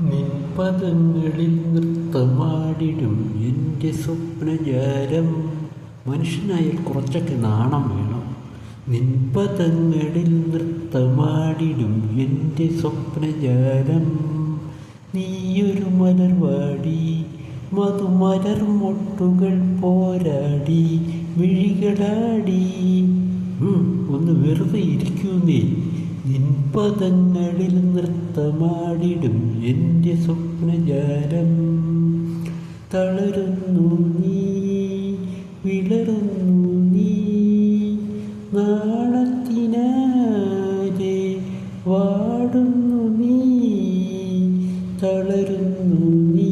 നിൻപദങ്ങളിൽ നൃത്തമാടിടും എന്റെ സ്വപ്നജാലം. മനുഷ്യനായാൽ കുറച്ചൊക്കെ നാണം വേണം. നിൻപദങ്ങളിൽ നൃത്തമാടിടും എന്റെ സ്വപ്നജാലം. നീയൊരു മലർവാടി മധുമലർ മൊട്ടുകൾ പോരാടി മിഴികളാടി ഉം, ഒന്ന് വെറുതെ ഇരിക്കൂ നീ നിൻപദങ്ങളിൽ നൃത്തമാടിടും എന്റെ സ്വപ്നജാലം. തളരുന്നു നീ വിളറുന്നു നീ നാളത്തിനാരെ വാടുന്നു നീ തളരുന്നു നീ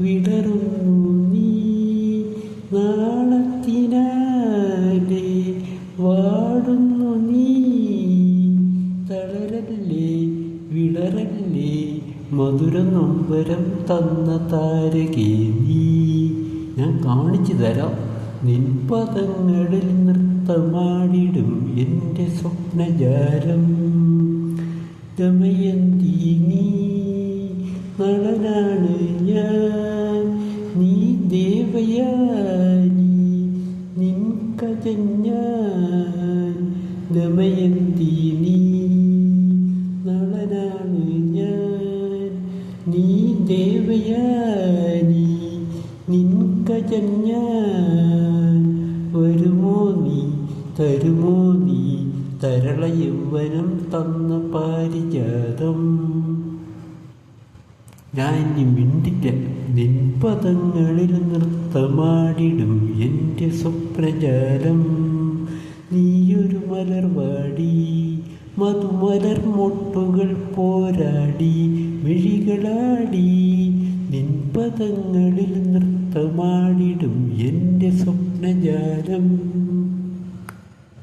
വിടറുന്നു മധുര നൊമ്പരം തന്ന താരകേ നീ. ഞാൻ കാണിച്ചു തരാം. നിൻപദങ്ങളിൽ നൃത്തമാടിടും എന്റെ സ്വപ്നജാലം. ദമയന്തി നീ നളനാണ് ഞാൻ. നീ ദേവയാനി നിൻ കജൻ ഞാൻ. ദമയന്തി നീ നളനാണ് ഞാൻ. നീ ദേവയാനി നിൻ കജൻ ഞാൻ വരുമോ നീ തരുമോ നീ തരള യൗവനം തന്ന പാരിജാതം. ഞാൻ ഇനി മിണ്ടില്ല നിൻപദങ്ങളിൽ നൃത്തമാടിടും എന്റെ സ്വപ്നജാലം. നീയൊരു മലർവാടി മധുമലർ മൊട്ടുകൾ പോരാടി മിഴികളാടി നിൻപദങ്ങളിൽ നൃത്തമാടിടും എന്റെ സ്വപ്നജാലം.